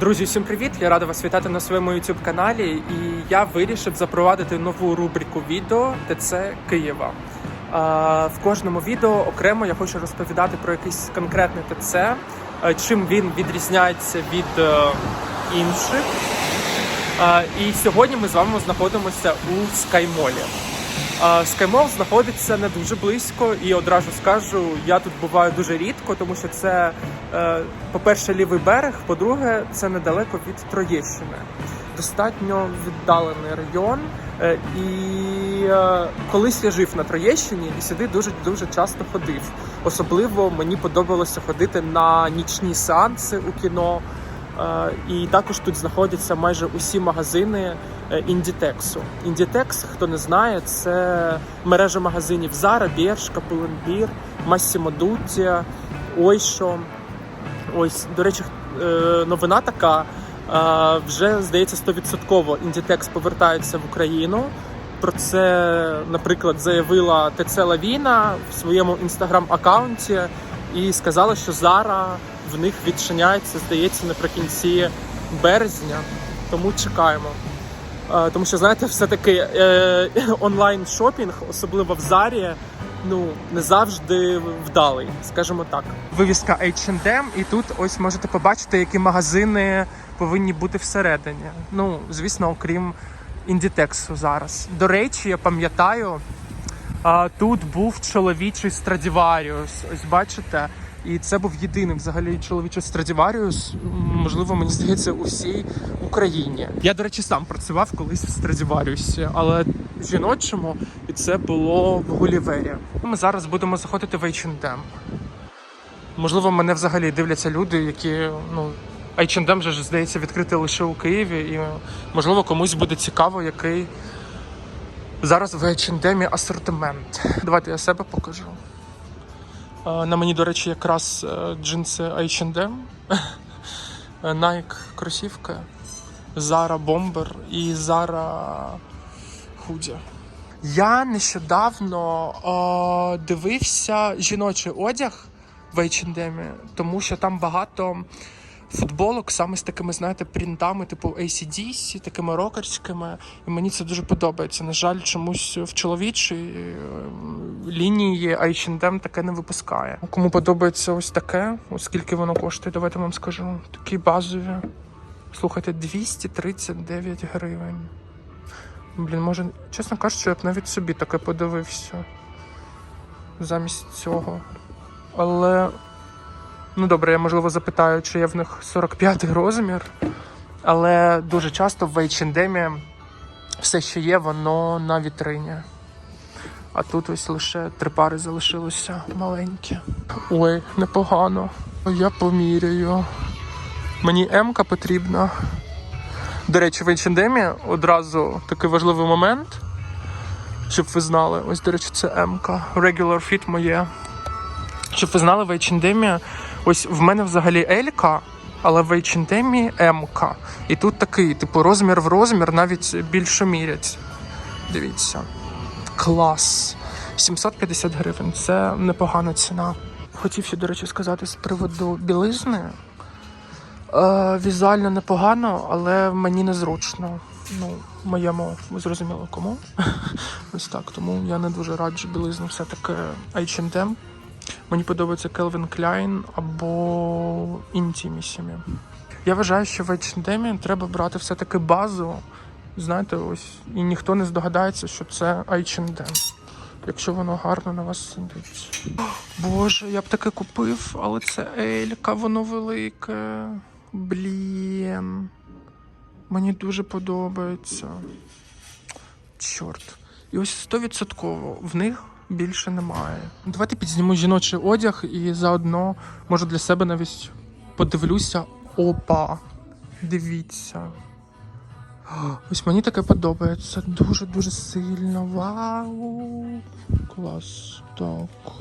Друзі, всім привіт! Я рада вас вітати на своєму youtube каналі. І я вирішив запровадити нову рубрику відео ТЦ Києва. В кожному відео окремо я хочу розповідати про якийсь конкретний ТЦ, е, чим він відрізняється від е, інших. І сьогодні ми з вами знаходимося у Скаймолі. Скаймол знаходиться не дуже близько, і одразу скажу, я тут буваю дуже рідко, тому що це, е, по-перше, лівий берег, по-друге, це недалеко від Троєщини. Достатньо віддалений район. Е, І е, колись я жив на Троєщині і сюди дуже дуже часто ходив. Особливо мені подобалося ходити на нічні сеанси у кіно. І також тут знаходяться майже усі магазини індітексу. Індітекс, хто не знає, це мережа магазинів Zara, Bershka, Pull&Bear, Massimo Dutti, Ойшо. Ось, до речі, е, новина така. Вже здається 100% Індітекс повертається в Україну. Про це, наприклад, заявила ТЦ Лавіна в своєму інстаграм-аккаунті і сказала, що зараз в них відчиняється, здається, наприкінці березня. Тому чекаємо. Е, Тому що, знаєте, все-таки е, онлайн шопінг, особливо в Зарі, ну не завжди вдалий, скажімо так. Вивіска H&M, і тут ось можете побачити, які магазини повинні бути всередині. Ну, звісно, окрім індітексу зараз. До речі, я пам'ятаю, тут був чоловічий Страдіваріус. Ось бачите. І це був єдиний взагалі чоловічий Страдіваріус, можливо, мені здається, у всій Україні. Я, до речі, сам працював колись в Страдіваріусі, але жіночому, і це було в Гулівері. Ми зараз будемо заходити в H&M. Можливо, мене взагалі дивляться люди, які ну. H&M же ж, здається відкрити лише у Києві, і можливо комусь буде цікаво, який зараз в H&M асортимент. Давайте я себе покажу. Е, На мені, до речі, якраз е, джинси H&M, е, Nike кросівки, Zara Bomber і Zara Худі. Я нещодавно о, дивився жіночий одяг в H&M, тому що там багато футболок саме з такими, знаєте, принтами, типу ACDC, такими рокерськими. І мені це дуже подобається. На жаль, чомусь в чоловічій е, лінії H&M таке не випускає. Кому подобається ось таке, оскільки воно коштує, давайте вам скажу. Такі базові. Слухайте, 239 гривень. Блін, може, чесно кажучи, я б навіть собі таке подивився замість цього. Але Ну добре, я можливо запитаю, чи є в них 45 розмір, але дуже часто в H&M все, що є, воно на вітрині. А тут ось лише три пари залишилося маленькі. Ой, непогано. Я поміряю. Мені М-ка потрібна. До речі, в H&M одразу такий важливий момент, щоб ви знали. Ось, до речі, це М-ка. Regular fit моє. Щоб ви знали, в H&M Ось в мене взагалі Елька, але в H&M М-ка. І тут такий, типу, розмір в розмір навіть більше мірять. Дивіться. Клас. 750 гривень. Це непогана ціна. Хотів ще, до речі, сказати з приводу білизни. Е, візуально непогано, але мені незручно. Ну, моєму, ви зрозуміли кому. Ось так. Тому я не дуже раджу білизну все-таки H&M. Мені подобається Calvin Klein або Intimissimi. Я вважаю, що в H&M треба брати все-таки базу. Знаєте, ось і ніхто не здогадається, що це H&M. Якщо воно гарно на вас сидить. Боже, я б таке купив, але це Елька, воно велике. Блін. Мені дуже подобається. Чорт. І ось 100% в них більше немає. Давайте підзніму жіночий одяг і заодно, може, для себе навіть подивлюся. Опа! Дивіться. Ось мені таке подобається. Дуже-дуже сильно. Вау! Клас. Так.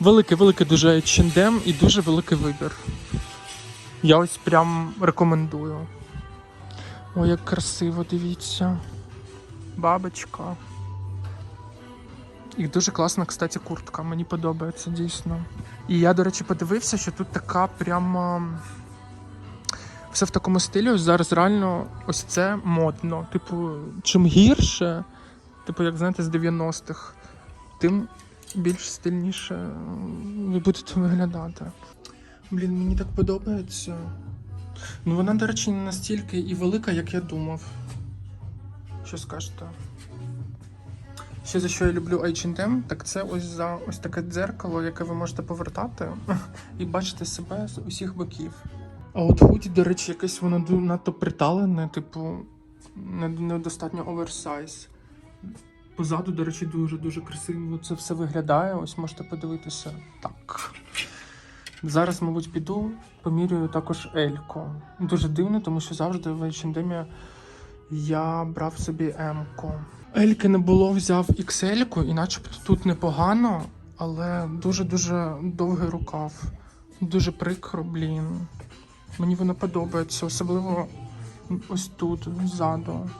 Великий, великий дуже H&M і дуже великий вибір. Я ось прям рекомендую. Ой, як красиво, дивіться. Бабочка. І дуже класна, кстати, куртка. Мені подобається дійсно. І я, до речі, подивився, що тут така прямо все в такому стилі. Зараз реально ось це модно. Типу, чим гірше, типу, як знаєте, з 90-х, тим більш стильніше ви будете виглядати. Блін, мені так подобається. Ну вона, до речі, не настільки і велика, як я думав. Що скажете? Ще за що я люблю H&M, так це ось за ось таке дзеркало, яке ви можете повертати і бачити себе з усіх боків. А от худі, до речі, якесь воно надто приталене, типу, не- недостатньо оверсайз. Позаду, до речі, дуже-дуже красиво це все виглядає. Ось можете подивитися. Так. Зараз, мабуть, піду, помірюю також Елько. Дуже дивно, тому що завжди в H&M я брав собі М-ку. Ельки не було, взяв XL-ку, і начебто тут непогано, але дуже-дуже довгий рукав. Дуже прикро, блін. Мені воно подобається, особливо ось тут, ззаду.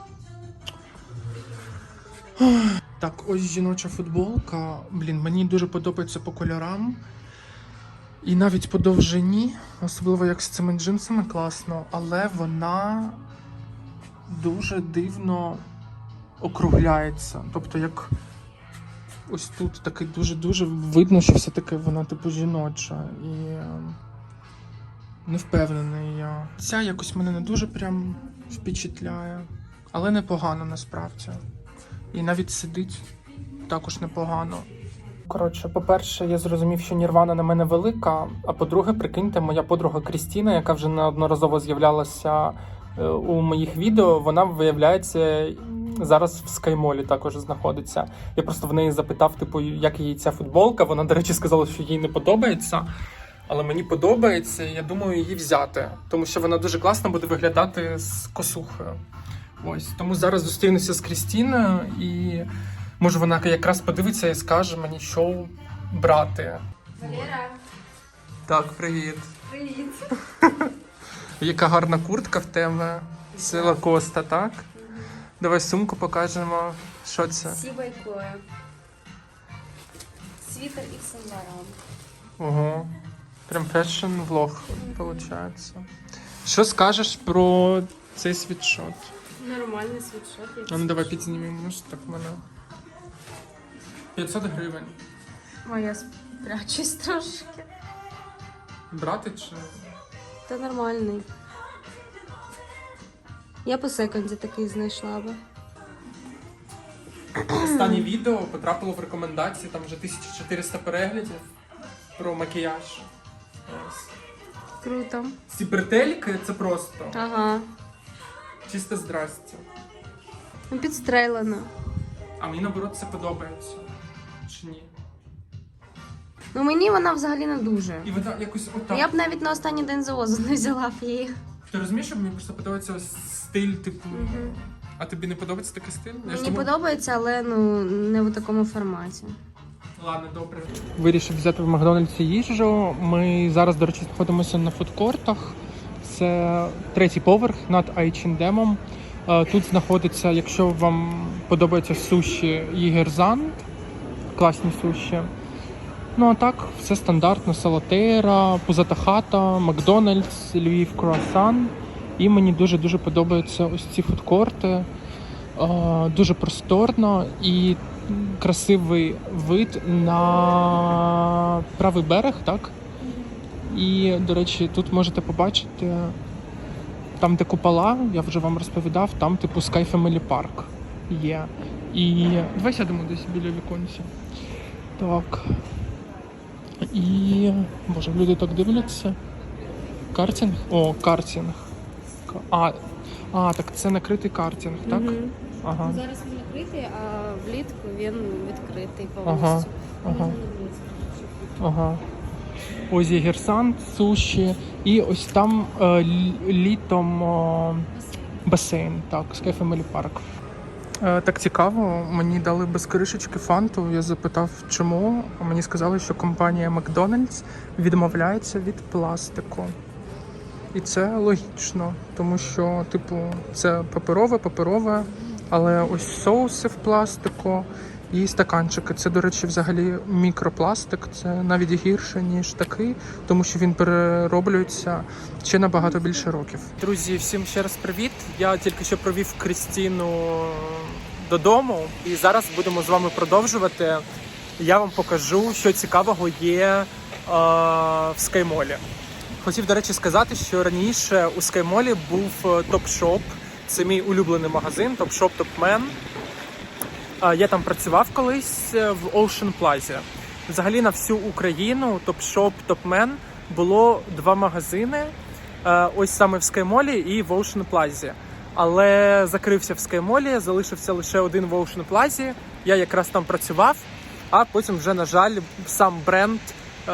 Так, ось жіноча футболка. Блін, мені дуже подобається по кольорам. І навіть по довжині, особливо як з цими джинсами класно, але вона дуже дивно округляється. Тобто, як ось тут такий дуже-дуже видно, що все-таки вона типу жіноча. І е, не впевнений я. Ця якось мене не дуже прям впечатляє, але непогано насправді. І навіть сидить також непогано. Коротше, по-перше, я зрозумів, що Нірвана на мене велика. А по-друге, прикиньте, моя подруга Крістіна, яка вже неодноразово з'являлася е, у моїх відео, вона виявляється зараз в скаймолі також знаходиться. Я просто в неї запитав, типу, як їй ця футболка. Вона, до речі, сказала, що їй не подобається. Але мені подобається, і я думаю її взяти, тому що вона дуже класно буде виглядати з косухою. Ось тому зараз зустрінуся з Крістіною, і може вона якраз подивиться і скаже мені, що брати. Валера, Так, привіт. привіт. Яка гарна куртка в тебе. Це Лакоста, так? Давай сумку покажемо. Що це? Сибайкое. Свитер Х Saint Ого. Прям фешн влог, виходить. Що скажеш про цей світшот? Нормальний свитшот. А ну давай підзнімемо, що так мене. 500 гривень. Моя спрячусь трошки. Брати чи. Та нормальний. Я по секунді такий знайшла би. Останнє відео потрапило в рекомендації, там вже 1400 переглядів про макіяж. Ось. Круто. Ці бретельки це просто Ага. чисте здрастя. Ну, підстрелено. А мені наоборот це подобається. Чи ні? Ну мені вона взагалі не дуже. І вона якось отак. Я б навіть на останній день завозу не взяла б її. Ти розумієш, що мені просто подобається ось стиль, типу. Мгм. А тобі не подобається такий стиль? Я ж Мені думав- подобається, але ну не в такому форматі. Ладно, добре. Вирішив взяти в Макдональдсі їжу. Ми зараз, до речі, знаходимося на фудкортах. Це третій поверх над H&M. Е, Тут знаходиться, якщо вам подобаються суші Єгерзанд, класні суші. Ну а так, все стандартно: Салатера, Пузата хата, Макдональдс, Львів, Круасан. І мені дуже-дуже подобаються ось ці фудкорти. Дуже просторно і красивий вид на правий берег, так? І, до речі, тут можете побачити, там, де купола, я вже вам розповідав, там типу Sky Family Park є. І давай сядемо десь біля віконця. Так. І. Боже, люди так дивляться. Картинг? О, картинг. К- А, а так це накритий картинг, так? Мгм. Ага. Зараз він закритий, а влітку він відкритий повністю. ага. Можна. Ага. Ось є суші, і ось там е, літом е, басейн, так, Sky Family Park. Е, так цікаво, мені дали без кришечки фанту. Я запитав, чому. Мені сказали, що компанія Макдональдс відмовляється від пластику. І це логічно, тому що, типу, це паперове, паперове, але ось соуси в пластику І стаканчики. Це, до речі, взагалі мікропластик. Це навіть гірше, ніж такий, тому що він перероблюється ще набагато більше років. Друзі, всім ще раз привіт. Я тільки що провів Крістіну додому, і зараз будемо з вами продовжувати. Я вам покажу, що цікавого є е, в скаймолі. Хотів, до речі, сказати, що раніше у скаймолі був е, топ-шоп. Це мій улюблений магазин, топ-шоп Топмен. Я там працював колись е, в Ocean Plaza. Взагалі на всю Україну топ-шоп Топмен було два магазини. е, Ось саме в Скаймолі і в Ocean Plaza. Але закрився в Скаймолі, залишився лише один в Ocean Plaza. Я якраз там працював, а потім вже, на жаль, сам бренд е,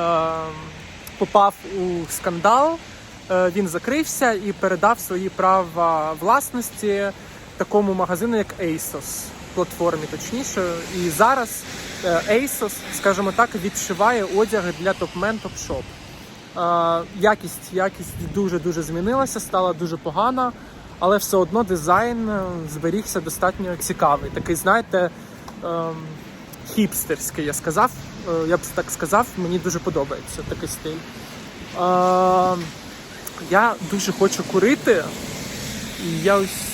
попав у скандал. Е, Він закрився і передав свої права власності такому магазину, як ASOS, платформі точніше. І зараз е, ASOS, скажімо так, відшиває одяги для топмен топ-шоп. Якість, якість дуже дуже змінилася, стала дуже погана, але все одно дизайн е, зберігся достатньо цікавий. Такий, знаєте, ем, хіпстерський, я сказав. Е, Я б так сказав, мені дуже подобається такий стиль. Я дуже хочу курити. Я ось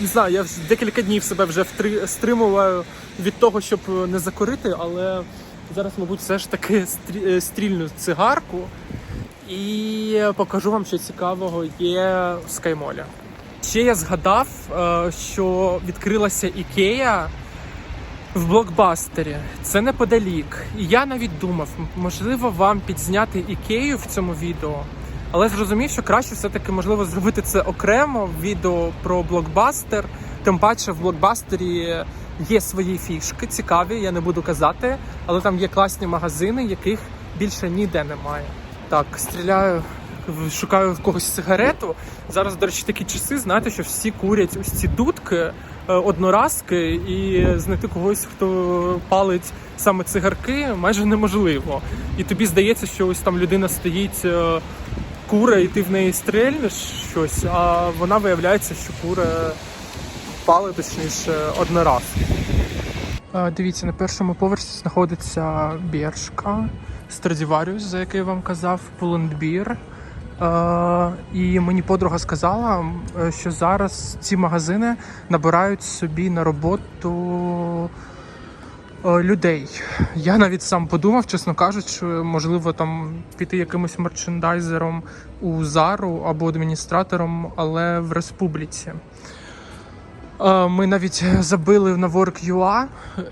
не знаю, я декілька днів себе вже втри- від того, щоб не закурити, але зараз, мабуть, все ж таки стрі- е, стрільну цигарку і покажу вам, що цікавого є в Скаймолі. Ще я згадав, е, що відкрилася Ікея в блокбастері. Це неподалік. І я навіть думав, можливо, вам підзняти Ікею в цьому відео. Але зрозумів, що краще все-таки можливо зробити це окремо відео про блокбастер. Тим паче в блокбастері є свої фішки, цікаві, я не буду казати, але там є класні магазини, яких більше ніде немає. Так, стріляю, шукаю в когось сигарету. Зараз, до речі, такі часи, знаєте, що всі курять ось ці дудки, е, одноразки, і знайти когось, хто палить саме цигарки, майже неможливо. І тобі здається, що ось там людина стоїть. Кура, і ти в неї стрельнеш щось, а вона виявляється, що кура пали, точніше, однораз. Дивіться, на першому поверсі знаходиться Бершка, Страдіваріус, за який я вам казав, Пулендбір. І мені подруга сказала, що зараз ці магазини набирають собі на роботу людей. Я навіть сам подумав, чесно кажучи, можливо, там піти якимось мерчендайзером у Зару або адміністратором, але в республіці. Е, Ми навіть забили на Work.ua,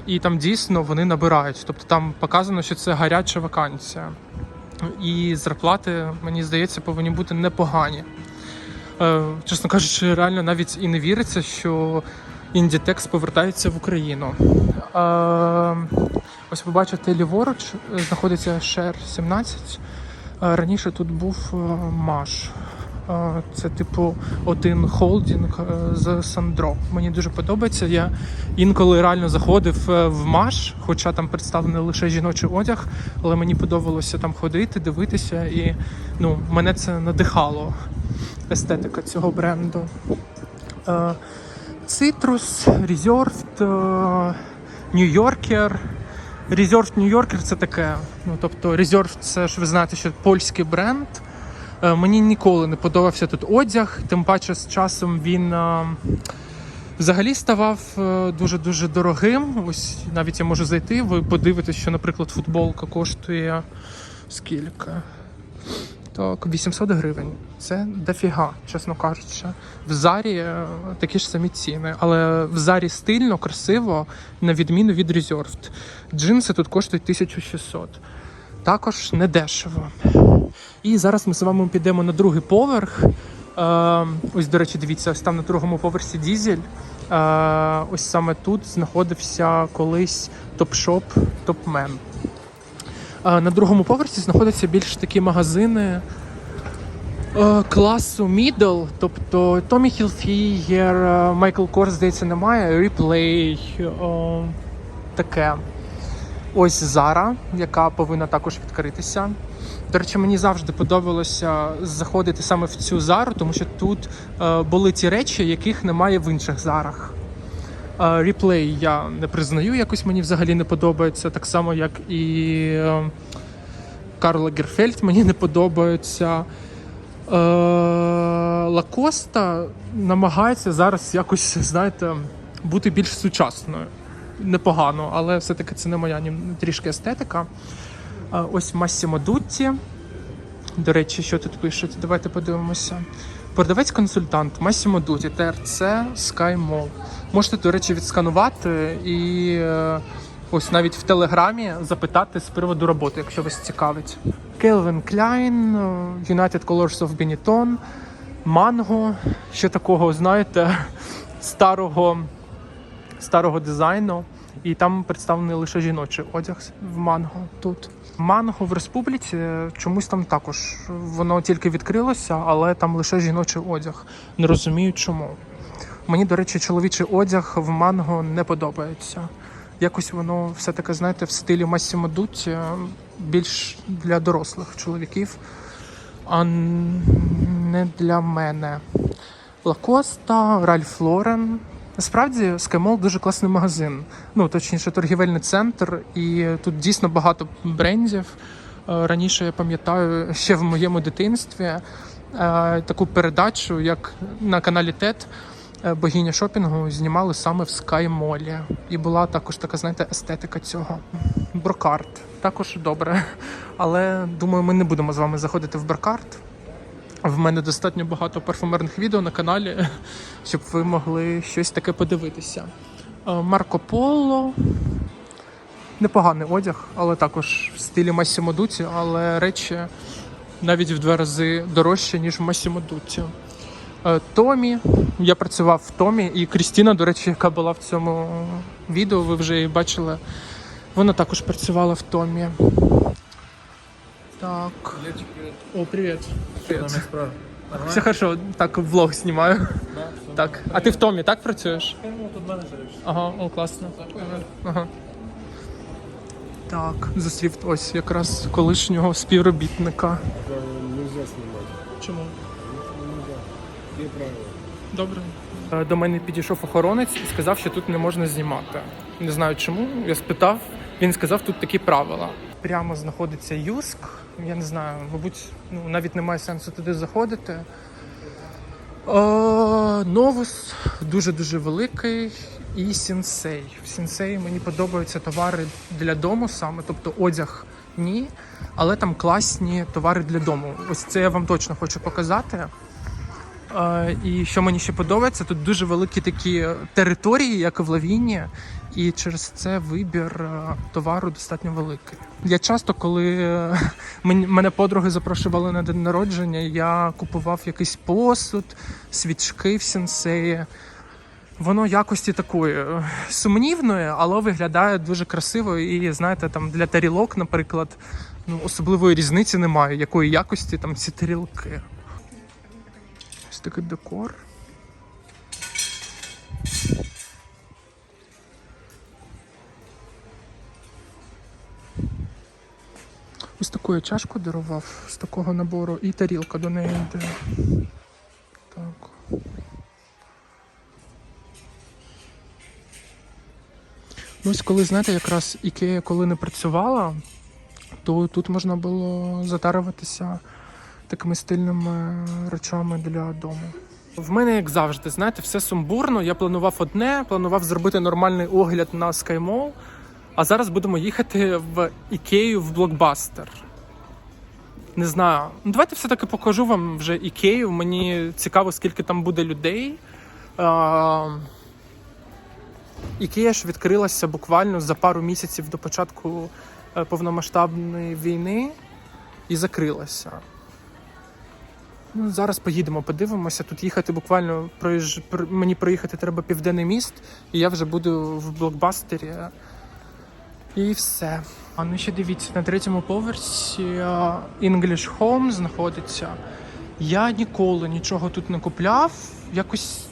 і там дійсно вони набирають. Тобто там показано, що це гаряча вакансія. І зарплати, мені здається, повинні бути непогані. Е, Чесно кажучи, реально навіть і не віриться, що Inditex повертається в Україну. Е, Ось ви бачите, ліворуч е, знаходиться Share 17. Е, Раніше тут був е, Маш. Це типу один холдинг з Сандро. Мені дуже подобається. Я інколи реально заходив в Маш, хоча там представлений лише жіночий одяг, але мені подобалося там ходити, дивитися, і ну, мене це надихало. Естетика цього бренду. Е, New Yorker. Reserved New Yorker це таке. Ну, тобто Reserved це ж ви знаєте, що польський бренд. Е, Мені ніколи не подобався тут одяг, тим паче з часом він взагалі ставав дуже-дуже дорогим. Ось навіть я можу зайти, ви подивитесь, що, наприклад, футболка коштує скільки? Так, 800 гривень. Це дофіга, чесно кажучи. В зарі е, такі ж самі ціни, але в зарі стильно, красиво, на відміну від Reserved. Джинси тут коштують 1600. Також не дешево. І зараз ми з вами підемо на другий поверх. Е, ось, до речі, дивіться, ось там на другому поверсі дізель. Е, ось саме тут знаходився колись топ-шоп Топмен. На другому поверсі знаходяться більш такі магазини е, класу middle, тобто Tommy Hilfiger, е, Michael Kors, здається, немає, Replay, е, таке. Ось Zara, яка повинна також відкритися. До речі, мені завжди подобалося заходити саме в цю зару, тому що тут були ті речі, яких немає в інших зарах. Реплей я не признаю, якось мені взагалі не подобається. Так само, як і е, Карл Лагерфельд мені не подобається. Е, Лакоста намагається зараз якось, знаєте, бути більш сучасною. Непогано, але все-таки це не моя трішки естетика. Е, Ось Массимо Дутті. До речі, що тут пишуть? Давайте подивимося. Продавець-консультант Массимо Дуті, ТРЦ Sky Mall. Можете, до речі, відсканувати і е, ось навіть в телеграмі запитати з приводу роботи, якщо вас цікавить. Calvin е, United Colors of Benetton, Mango, що такого, знаєте, старого, старого дизайну. І там представлений лише жіночий одяг в манго тут. Манго в республіці чомусь там також воно тільки відкрилося, але там лише жіночий одяг. Не розумію чому. Мені, до речі, чоловічий одяг в манго не подобається. Якось воно все таке, знаєте, в стилі Массимо Дутті, більш для дорослих чоловіків, а не для мене. Лакоста, Ральф Лорен. Насправді Skymall дуже класний магазин. Ну, точніше, торгівельний центр, і тут дійсно багато брендів. Е, Раніше я пам'ятаю ще в моєму дитинстві е, таку передачу, як на каналі ТЕТ богиня шопінгу знімали саме в Скаймолі. І була також така, знаєте, естетика цього. Брокарт також добре. Але думаю, ми не будемо з вами заходити в брокарт. В мене достатньо багато парфумерних відео на каналі, щоб ви могли щось таке подивитися. Е, Марко Поло. Непоганий одяг, але також в стилі Массимо Дутті, але речі навіть в два рази дорожче, ніж в Массимо Дутті. Е, Томі. Я працював в Томі, і Крістіна, до речі, яка була в цьому відео, ви вже її бачили. Вона також працювала в Томі. Так. О, привіт. Привіт. Все хорошо, так влог знімаю. Так. А ти в Томі так працюєш? Ага, о, класно. Ага. Так, зустрів ось якраз колишнього співробітника. Нельзя снимать. Чому? Нельзя. Где правила? Добре. Е, До мене підійшов охоронець і сказав, що тут не можна знімати. Не знаю чому. Я спитав, він сказав, тут такі правила. Прямо знаходиться Юск. Я не знаю, мабуть, ну, навіть немає сенсу туди заходити. Е, Новус дуже-дуже великий. І Сінсей. В Сінсей мені подобаються товари для дому саме, тобто одяг ні, але там класні товари для дому. Ось це я вам точно хочу показати. І що мені ще подобається, тут дуже великі такі території, як і в Лавіні, і через це вибір е, товару достатньо великий. Я часто, коли е, мене подруги запрошували на день народження, я купував якийсь посуд, свічки в сенсеї. Воно якості такої е, сумнівної, але виглядає дуже красиво. І знаєте, там для тарілок, наприклад, ну особливої різниці немає, якої якості там ці тарілки. Такий декор. Ось таку я чашку дарував з такого набору, і тарілка до неї йде. Так. Ну, ось коли, знаєте, якраз Ікея коли не працювала, то тут можна було затарюватися такими стильними речами для дому. В мене, як завжди, знаєте, все сумбурно. Я планував одне, планував зробити нормальний огляд на SkyMall, а зараз будемо їхати в Ікею в блокбастер. Не знаю. Ну, давайте все-таки покажу вам вже Ікею. Мені цікаво, скільки там буде людей. А, Ікея ж відкрилася буквально за пару місяців до початку е, повномасштабної війни і закрилася. Ну, зараз поїдемо, подивимося. Тут їхати буквально проїж... мені проїхати треба південний міст, і я вже буду в блокбастері. І все. А ну ще дивіться, на третьому поверсі English Home знаходиться. Я ніколи нічого тут не купляв. Якось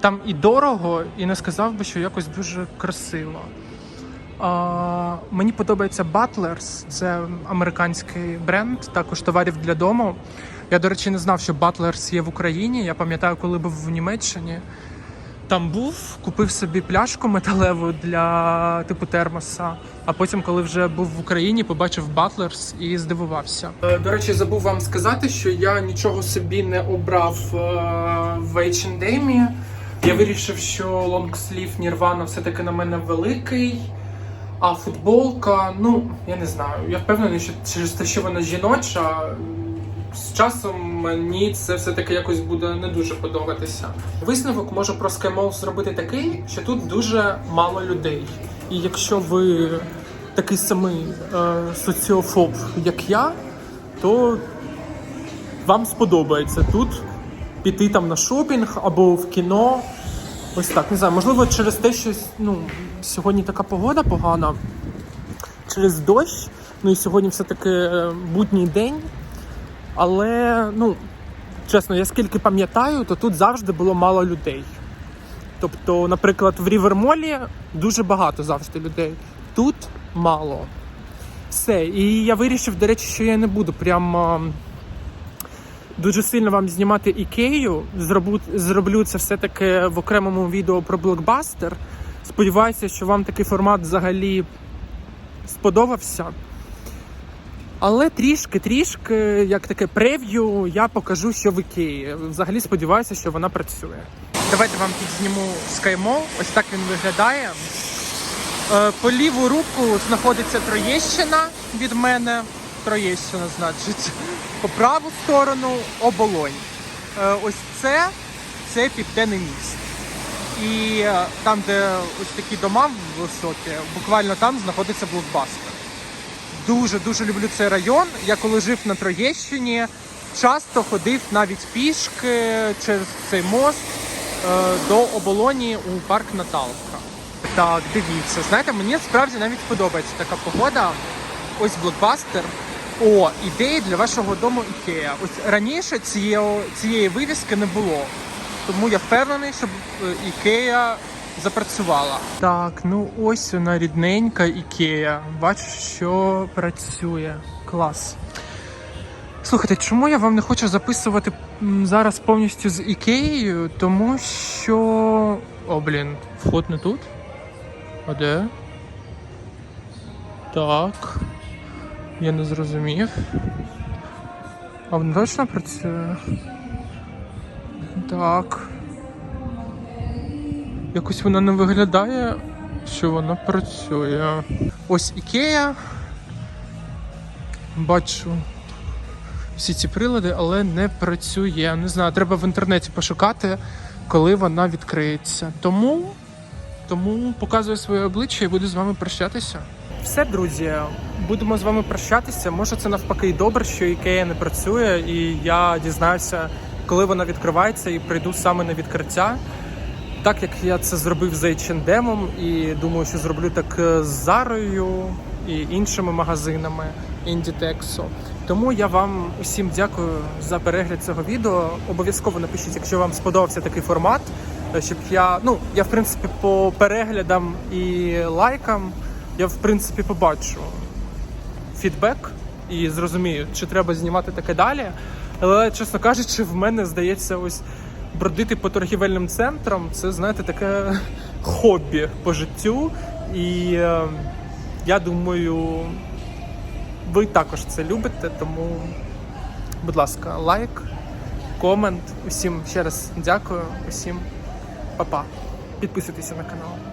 там і дорого, і не сказав би, що якось дуже красиво. Мені подобається Butlers, це американський бренд, також товарів для дому. Я, до речі, не знав, що Butlers є в Україні. Я пам'ятаю, коли був в Німеччині. там був, купив собі пляшку металеву для типу термоса. А потім, коли вже був в Україні, побачив Butlers і здивувався. Е, До речі, забув вам сказати, що я нічого собі не обрав е, в H&M. Я вирішив, що лонгслів Nirvana все-таки на мене великий. А футболка, ну я не знаю. Я впевнений, що через те, що вона жіноча, з часом мені це все-таки якось буде не дуже подобатися. Висновок можу про Skymall зробити такий, що тут дуже мало людей. І якщо ви такий самий е, соціофоб, як я, то вам сподобається тут піти там на шопінг або в кіно. Ось так, не знаю, можливо, через те, що ну, сьогодні така погода погана, через дощ. Ну і сьогодні все-таки е, будній день. Але, ну, чесно, я скільки пам'ятаю, то тут завжди було мало людей. Тобто, наприклад, в Рівермолі дуже багато завжди людей. Тут мало. Все. І я вирішив, до речі, що я не буду прямо дуже сильно вам знімати ікею. Зроблю, зроблю це все-таки в окремому відео про блокбастер. Сподіваюся, що вам такий формат взагалі сподобався. Але трішки-трішки, як таке прев'ю, я покажу, що в Ікеї. Взагалі сподіваюся, що вона працює. Давайте вам підзніму SkyMall. Ось так він виглядає. Е, По ліву руку знаходиться Троєщина від мене. Троєщина, значить. По праву сторону оболонь. Е, Ось це, це південний міст. І е, там, де ось такі дома високі, буквально там знаходиться блокбастер. Дуже дуже люблю цей район. Я коли жив на Троєщині, часто ходив навіть пішки через цей мост е, до оболоні у парк Наталка. Так, дивіться, знаєте, мені справді навіть подобається така погода. Ось блокбастер. О, ідеї для вашого дому Ікея. Ось раніше цієї, цієї вивіски не було. Тому я впевнений, щоб е, Ікея запрацювала. Так, ну ось вона рідненька Ікея. Бачу, що працює. Клас. Слухайте, чому я вам не хочу записувати зараз повністю з Ікеєю? Тому що. О, блін, вход не тут. А де? Так. Я не зрозумів. А вона точно працює? Так. Якось вона не виглядає, що вона працює. Ось Ікея. Бачу всі ці прилади, але не працює. Не знаю, треба в інтернеті пошукати, коли вона відкриється. Тому, тому показую своє обличчя і буду з вами прощатися. Все, друзі, будемо з вами прощатися. Може, це навпаки і добре, що Ікея не працює, і я дізнаюся, коли вона відкривається, і прийду саме на відкриття. Так як я це зробив з H&M, і думаю, що зроблю так е, з Зарою і іншими магазинами Inditex. Тому я вам усім дякую за перегляд цього відео. Обов'язково напишіть, якщо вам сподобався такий формат, е, щоб я, ну, я в принципі по переглядам і лайкам, я в принципі побачу фідбек і зрозумію, чи треба знімати таке далі. Але, чесно кажучи, в мене здається, ось бродити по торгівельним центрам це, знаєте, таке хобі по життю. І е, я думаю, ви також це любите, тому, будь ласка, лайк, комент. Усім ще раз дякую, усім па-па. Підписуйтеся на канал.